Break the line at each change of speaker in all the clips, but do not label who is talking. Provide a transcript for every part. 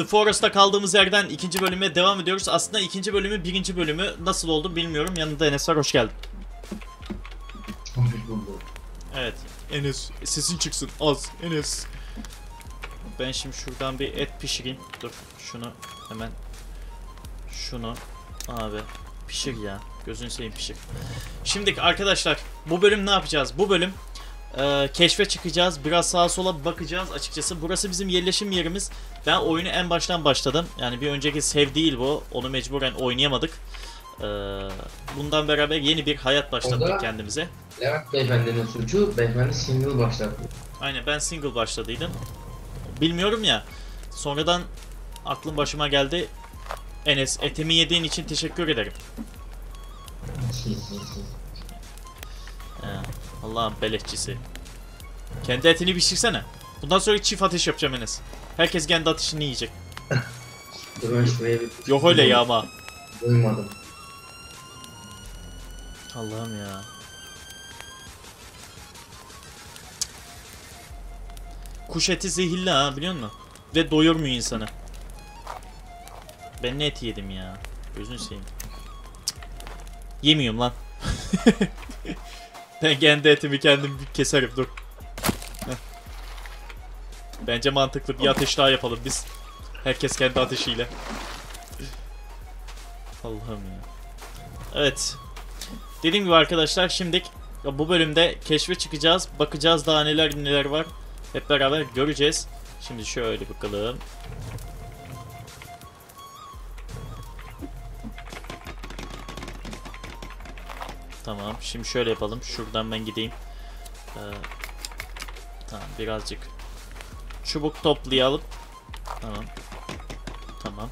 The Forest'ta kaldığımız yerden ikinci bölüme devam ediyoruz. Aslında ikinci bölümü birinci bölümü nasıl oldu bilmiyorum. Yanında Enes var hoş geldin. Evet. Enes sesin çıksın az Enes. Ben şimdi şuradan bir et pişireyim. Dur şunu hemen şunu abi pişir ya. Gözünü seveyim pişir. Şimdi arkadaşlar bu bölüm ne yapacağız? Bu bölüm e, keşfe çıkacağız. Biraz sağa sola bakacağız açıkçası. Burası bizim yerleşim yerimiz. Ben oyunu en baştan başladım. Yani bir önceki sev değil bu. Onu mecburen oynayamadık. E, bundan beraber yeni bir hayat başlattık kendimize.
Levent beyefendinin suçu, beyefendi single başlattı.
Aynen ben single başladıydım. Bilmiyorum ya. Sonradan aklım başıma geldi. Enes etimi yediğin için teşekkür ederim. Allah'ın beleşçisi. Kendi etini pişirsene. Bundan sonra çift ateş yapacağım Enes. Herkes kendi ateşini yiyecek. Yok öyle ya ama.
Duymadım.
Allah'ım ya. Kuş eti zehirli ha biliyor musun? Ve doyurmuyor insanı. Ben ne eti yedim ya? Gözünü seveyim. Yemiyorum lan. ben kendi etimi kendim keserim dur. Bence mantıklı bir ateş daha yapalım biz. Herkes kendi ateşiyle. Allah'ım ya. Evet. Dediğim gibi arkadaşlar şimdi bu bölümde keşfe çıkacağız. Bakacağız daha neler neler var. Hep beraber göreceğiz. Şimdi şöyle bakalım. Tamam. Şimdi şöyle yapalım. Şuradan ben gideyim. Ee, tamam birazcık çubuk toplayalım. Tamam. Tamam.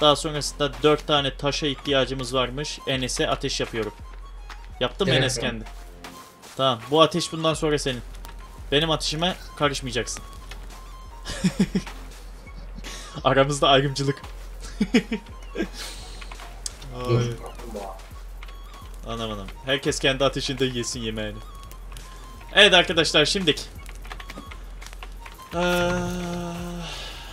Daha sonrasında 4 tane taşa ihtiyacımız varmış. Enes'e ateş yapıyorum. Yaptım mı
Evet,
Enes kendi? Tamam. Bu ateş bundan sonra senin. Benim ateşime karışmayacaksın. Aramızda ayrımcılık. Ay. Anam anam. Herkes kendi ateşinde yesin yemeğini. Evet arkadaşlar şimdik. Ee,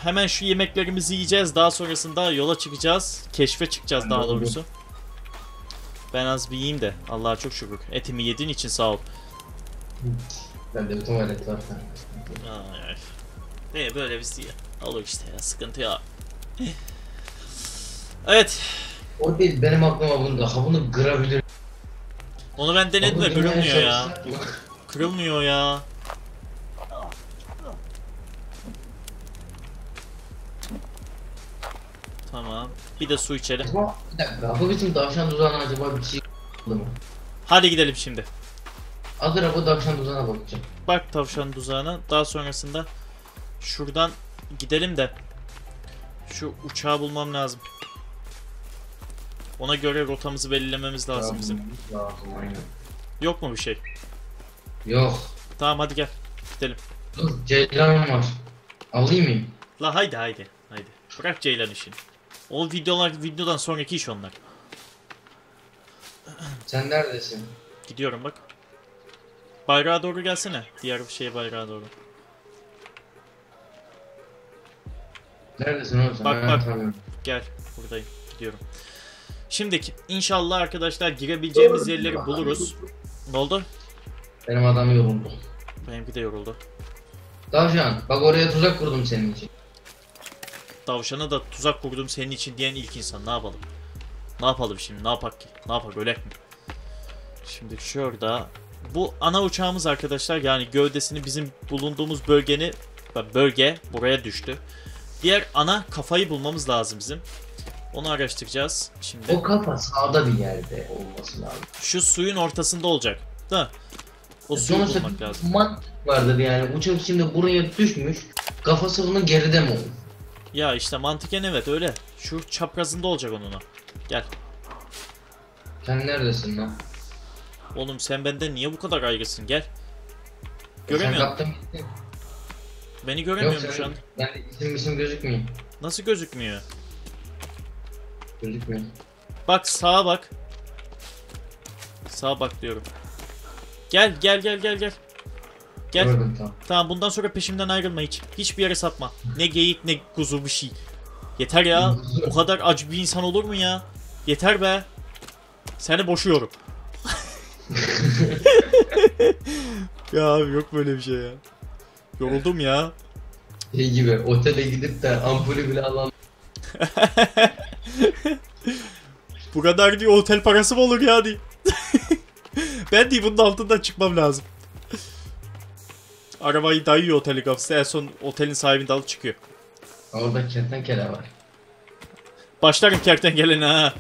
hemen şu yemeklerimizi yiyeceğiz. Daha sonrasında yola çıkacağız. Keşfe çıkacağız
Ben
daha doğrusu. Ben az bir yiyeyim de. Allah'a çok şükür. Etimi yediğin için sağ ol.
Ben de bir tuvalet var.
Ne böyle bir şey. Olur işte ya sıkıntı ya. Evet.
O değil benim aklıma bunu daha bunu kırabilir.
Onu ben denedim de kırılmıyor ya. Kırılmıyor ya. Tamam. Bir de su içelim.
Acaba bir dakika bu bizim tavşan tuzağına acaba bir şey oldu mu?
Hadi gidelim şimdi.
Adıra bu tavşan tuzağına bakacağım.
Bak tavşan tuzağına. Daha sonrasında şuradan gidelim de şu uçağı bulmam lazım. Ona göre rotamızı belirlememiz lazım bizim.
Lazım aynen.
Yok mu bir şey?
Yok.
Tamam hadi gel. Gidelim.
Dur ceylan var. Alayım mı?
La haydi haydi. Haydi. Bırak Ceylan işini. O videolar videodan sonraki iş onlar.
Sen neredesin?
Gidiyorum bak. Bayrağa doğru gelsene. Diğer bir şeye bayrağa doğru.
Neredesin oğlum sen?
Bak, bak. Gel. Buradayım. Gidiyorum. Şimdi inşallah arkadaşlar girebileceğimiz yerleri buluruz. Ne oldu?
Benim adam yoruldu.
Benimki de yoruldu.
Tavşan bak oraya tuzak kurdum senin için.
Tavşana da tuzak kurdum senin için diyen ilk insan. Ne yapalım? Ne yapalım şimdi? Ne yapak ki? Ne yapak? Ölek mi? Şimdi şurada bu ana uçağımız arkadaşlar yani gövdesini bizim bulunduğumuz bölgeni bölge buraya düştü. Diğer ana kafayı bulmamız lazım bizim. Onu araştıracağız. Şimdi
O kafa sağda bir yerde olması lazım.
şu suyun ortasında olacak. Da o suyu
Sonuçta
bulmak lazım.
mantık vardır yani. Uçak şimdi buraya düşmüş. Kafası bunun geride mi olur?
Ya işte mantıken evet öyle. Şu çaprazında olacak onun o. Gel.
Sen neredesin lan?
Oğlum sen benden niye bu kadar ayrısın? Gel.
Sen
Göremiyorum.
kaptın gittin.
Beni
Yok
göremiyorum şu
sen,
an.
yani isim isim gözükmüyor.
Nasıl gözükmüyor?
Gözükmüyor.
Bak sağa bak. Sağa bak diyorum. Gel gel gel gel gel. Gel.
Gördüm tamam.
Tamam bundan sonra peşimden ayrılma hiç. Hiçbir yere sapma. Ne geyik ne kuzu bir şey. Yeter ya. Bu kadar acı bir insan olur mu ya? Yeter be. Seni boşuyorum. ya abi yok böyle bir şey ya. Yoruldum ya.
Şey gibi otele gidip de ampulü bile alan
Bu kadar diyor otel parası mı olur ya diye. ben değil bunun altından çıkmam lazım. Arabayı dayıyor otelin kapısı. En son otelin sahibini alıp çıkıyor.
Orada kertenkele var.
Başlarım kertenkelene ha.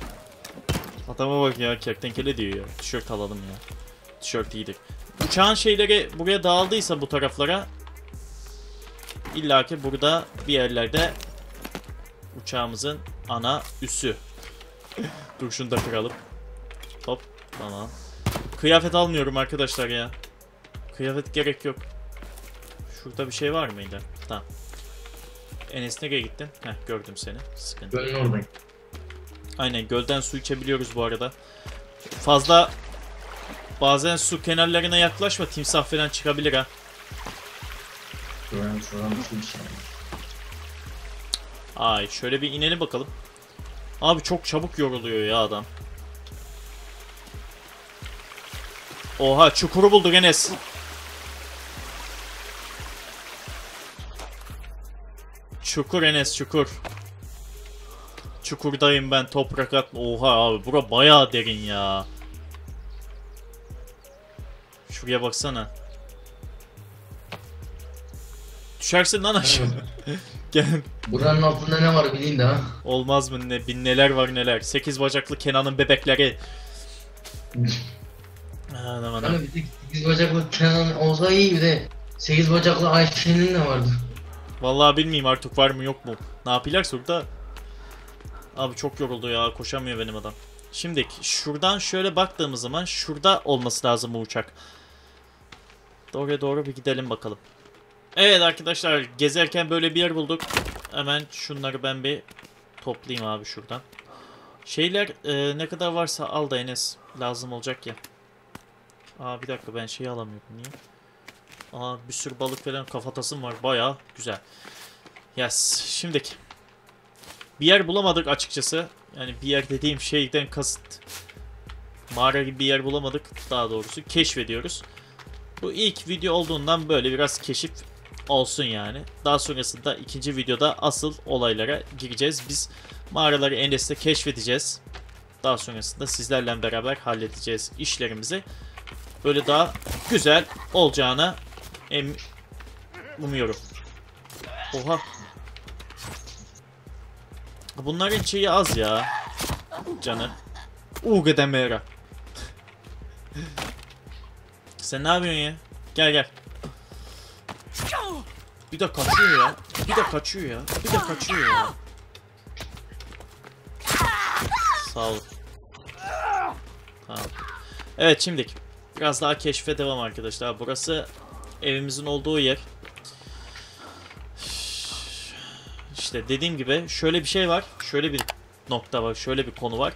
Adama bak ya kertenkele diyor ya. Tişört alalım ya. Tişört iyidir. Uçağın şeyleri buraya dağıldıysa bu taraflara İlla ki burada bir yerlerde uçağımızın ana üssü. Dur şunu da kıralım. Hop tamam. Kıyafet almıyorum arkadaşlar ya. Kıyafet gerek yok. Şurada bir şey var mıydı? Tamam. Enes nereye gittin? Heh gördüm seni. Sıkıntı.
Gölün orada.
Aynen gölden su içebiliyoruz bu arada. Fazla bazen su kenarlarına yaklaşma timsah falan çıkabilir ha.
Şuradan şuradan bir şey.
Ay şöyle bir inelim bakalım. Abi çok çabuk yoruluyor ya adam. Oha çukuru bulduk Enes. Çukur Enes çukur. Çukurdayım ben toprak at. Oha abi bura bayağı derin ya. Şuraya baksana. Düşersin lan aşağı. Gel.
Buranın altında ne var bileyim de ha.
Olmaz mı ne bin neler var neler. Sekiz bacaklı Kenan'ın bebekleri. Anam anam.
Hani bir tek 8 bacaklı Kenan olsa iyi bir de 8 bacaklı Ayşe'nin de vardı.
Vallahi bilmiyorum artık var mı yok mu. Ne yapıyorlar burada? Abi çok yoruldu ya koşamıyor benim adam. Şimdi şuradan şöyle baktığımız zaman şurada olması lazım bu uçak. Doğru doğru bir gidelim bakalım. Evet arkadaşlar gezerken böyle bir yer bulduk. Hemen şunları ben bir toplayayım abi şuradan. Şeyler e, ne kadar varsa al da Enes lazım olacak ya. Aa bir dakika ben şeyi alamıyorum niye? Aa bir sürü balık falan kafatasım var baya güzel. Yes şimdiki. Bir yer bulamadık açıkçası. Yani bir yer dediğim şeyden kasıt. Mağara gibi bir yer bulamadık daha doğrusu. Keşfediyoruz. Bu ilk video olduğundan böyle biraz keşif olsun yani. Daha sonrasında ikinci videoda asıl olaylara gireceğiz. Biz mağaraları Enes'te keşfedeceğiz. Daha sonrasında sizlerle beraber halledeceğiz işlerimizi. Böyle daha güzel olacağına em umuyorum. Oha. Bunların şeyi az ya. Canı. Uğredemera. Sen ne yapıyorsun ya? Gel gel. Bir de kaçıyor ya. Bir de kaçıyor ya. Bir de kaçıyor ya. Sağ ol. Tamam. Evet şimdi biraz daha keşfe devam arkadaşlar. Burası evimizin olduğu yer. İşte dediğim gibi şöyle bir şey var. Şöyle bir nokta var. Şöyle bir konu var.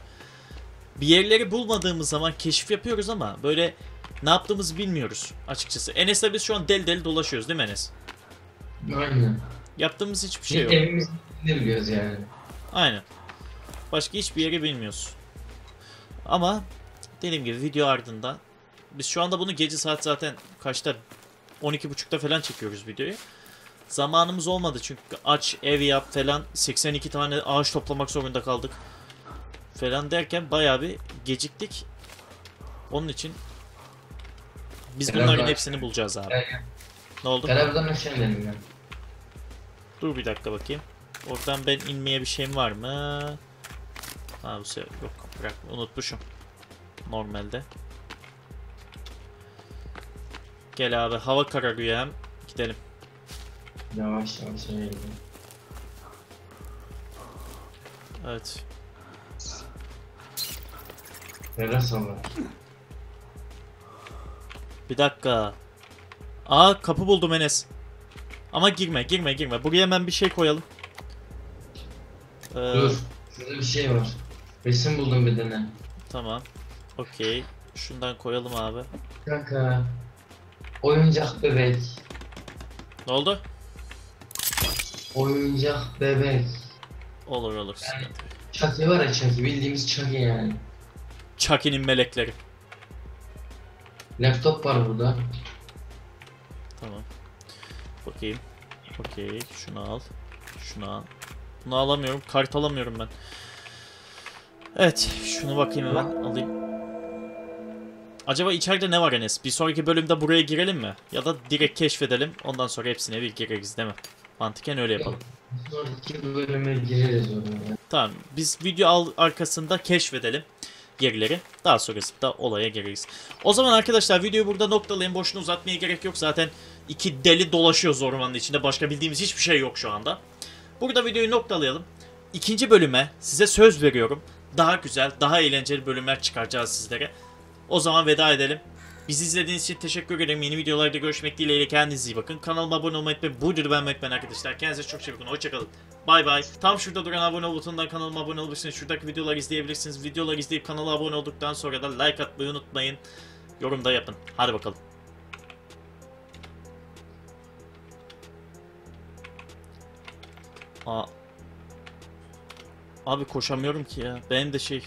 Bir yerleri bulmadığımız zaman keşif yapıyoruz ama böyle ne yaptığımızı bilmiyoruz açıkçası. Enes'le biz şu an del del dolaşıyoruz değil mi Enes?
Aynen.
Yaptığımız hiçbir şey
Şey
yok.
evimiz ne biliyoruz yani.
Aynen. Başka hiçbir yeri bilmiyoruz. Ama dediğim gibi video ardından biz şu anda bunu gece saat zaten kaçta 12.30'da falan çekiyoruz videoyu. Zamanımız olmadı çünkü aç ev yap falan 82 tane ağaç toplamak zorunda kaldık. Falan derken bayağı bir geciktik. Onun için biz bunların hepsini bulacağız abi. Ne oldu?
Aşağı inelim ya.
Dur bir dakika bakayım. Oradan ben inmeye bir şeyim var mı? Ha bu sefer yok bırak unutmuşum. Normalde. Gel abi hava kararıyor hem. Gidelim.
Yavaş yavaş inelim.
Evet.
Teras var.
Bir dakika. Aa kapı buldum Enes. Ama girme girme girme. Buraya hemen bir şey koyalım. Ee,
Dur. Şurada bir şey var. Resim buldum bir tane.
Tamam. Okey. Şundan koyalım abi.
Kanka. Oyuncak bebek.
Ne oldu?
Oyuncak bebek.
Olur olur. yok.
Chucky var ya Chucky bildiğimiz Chucky yani.
Chucky'nin melekleri.
Laptop var burada.
Bakayım. Okey. Şunu al. Şunu al. Bunu alamıyorum. Kart alamıyorum ben. Evet. Şunu bakayım hemen. Alayım. Acaba içeride ne var Enes? Bir sonraki bölümde buraya girelim mi? Ya da direkt keşfedelim. Ondan sonra hepsine bir gireriz değil mi? Mantıken öyle yapalım.
Sonraki bölüme gireriz oraya.
Tamam. Biz video al arkasında keşfedelim yerleri. Daha sonrasında olaya gireriz. O zaman arkadaşlar videoyu burada noktalayın. Boşuna uzatmaya gerek yok. Zaten iki deli dolaşıyoruz ormanın içinde. Başka bildiğimiz hiçbir şey yok şu anda. Burada videoyu noktalayalım. İkinci bölüme size söz veriyorum. Daha güzel, daha eğlenceli bölümler çıkaracağız sizlere. O zaman veda edelim. Bizi izlediğiniz için teşekkür ederim. Yeni videolarda görüşmek dileğiyle kendinize iyi bakın. Kanalıma abone olmayı unutmayın. Bu videoyu beğenmeyi unutmayın arkadaşlar. Kendinize çok iyi bakın. Hoşçakalın. Bay bay. Tam şurada duran abone ol butonundan kanalıma abone olabilirsiniz. Şuradaki videoları izleyebilirsiniz. Videoları izleyip kanala abone olduktan sonra da like atmayı unutmayın. Yorum da yapın. Hadi bakalım. Aa. Abi koşamıyorum ki ya. Benim de şey